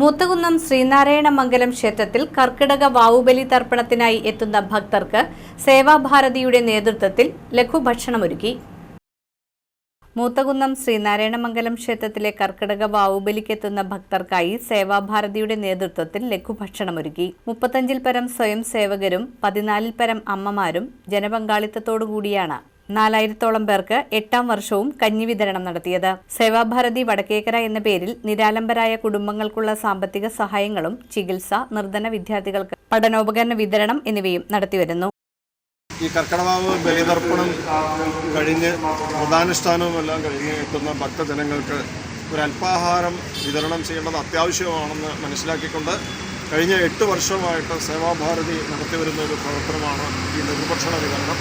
മൂത്തകുന്നം ശ്രീനാരായണ മംഗലം ക്ഷേത്രത്തിൽ കർക്കിടക വാവുബലി തർപ്പണത്തിനായി എത്തുന്ന ഭക്തർക്ക് സേവാഭാരതിയുടെ നേതൃത്വത്തിൽ ലഘുഭക്ഷണമൊരുക്കി. മൂത്തകുന്നം ശ്രീനാരായണമംഗലം ക്ഷേത്രത്തിലെ കർക്കിടക വാവുബലിക്കെത്തുന്ന ഭക്തർക്കായി സേവാഭാരതിയുടെ നേതൃത്വത്തിൽ ലഘുഭക്ഷണമൊരുക്കി. മുപ്പത്തഞ്ചിൽ പരം സ്വയം സേവകരും പതിനാലിൽ പരം അമ്മമാരും ജനപങ്കാളിത്തത്തോടുകൂടിയാണ് നാലായിരത്തോളം പേർക്ക് എട്ടാം വർഷവും കഞ്ഞി വിതരണം നടത്തിയത്. സേവാഭാരതി വടക്കേക്കര എന്ന പേരിൽ നിരാലംബരായ കുടുംബങ്ങൾക്കുള്ള സാമ്പത്തിക സഹായങ്ങളും ചികിത്സ നിർധന വിദ്യാർത്ഥികൾക്ക് പഠനോപകരണ വിതരണം എന്നിവയും നടത്തിവരുന്നു. ഈ കർക്കടവാവ് ബലിതർപ്പണം കഴിഞ്ഞ് പ്രധാനുഷ്ഠാനവും എല്ലാം കഴിഞ്ഞ് എത്തുന്ന ഭക്തജനങ്ങൾക്ക് ഒരു അല്പാഹാരം വിതരണം ചെയ്യേണ്ടത് അത്യാവശ്യമാണെന്ന് മനസ്സിലാക്കിക്കൊണ്ട് കഴിഞ്ഞ എട്ട് വർഷമായിട്ട് സേവാഭാരതി നടത്തിവരുന്ന ഒരു പ്രവർത്തനമാണ് ഈ ലഘുഭക്ഷണ വിതരണം.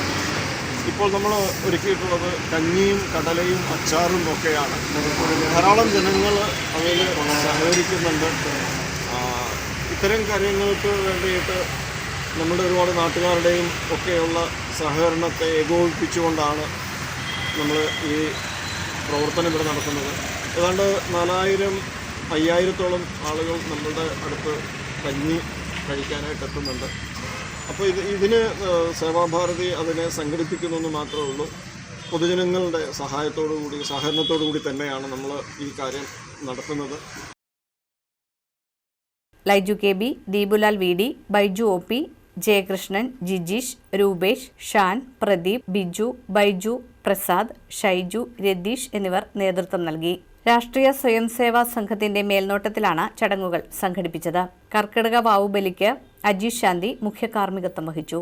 ഇപ്പോൾ നമ്മൾ ഒരുക്കിയിട്ടുള്ളത് കഞ്ഞിയും കടലയും അച്ചാറും ഒക്കെയാണ്. ധാരാളം ജനങ്ങൾ അവയിൽ സഹകരിക്കുന്നുണ്ട്. ഇത്തരം കാര്യങ്ങൾക്ക് വേണ്ടിയിട്ട് നമ്മുടെ ഒരുപാട് നാട്ടുകാരുടെയും ഒക്കെയുള്ള സഹകരണത്തെ ഏകോപിപ്പിച്ചുകൊണ്ടാണ് നമ്മൾ ഈ പ്രവർത്തനം ഇവിടെ നടത്തുന്നത്. ഏതാണ്ട് നാലായിരം അയ്യായിരത്തോളം ആളുകൾ നമ്മളുടെ അടുത്ത് കഞ്ഞി കഴിക്കാനായിട്ട് എത്തുന്നുണ്ട് അപ്പോൾ ഇത് ഇതിന് സേവാഭാരതി അതിനെ സംഘടിപ്പിക്കുന്നു മാത്രമേ ഉള്ളൂ. പൊതുജനങ്ങളുടെ സഹായത്തോടു കൂടി സഹകരണത്തോടു കൂടി തന്നെയാണ് നമ്മൾ ഈ കാര്യം നടത്തുന്നത്. Laiju K B Deepulal V D Baiju O P Jayakrishnan Jijeesh Rupesh Shan Pradeep Biju Baiju Prasad Shaiju Ratheesh എന്നിവർ നേതൃത്വം നൽകി. രാഷ്ട്രീയ സ്വയം സേവാ സംഘത്തിന്റെ മേൽനോട്ടത്തിലാണ് ചടങ്ങുകൾ സംഘടിപ്പിച്ചത്. കർക്കിടക വാവുബലിക്ക് അജീഷ് ശാന്തി മുഖ്യ കാർമ്മികത്വം വഹിച്ചു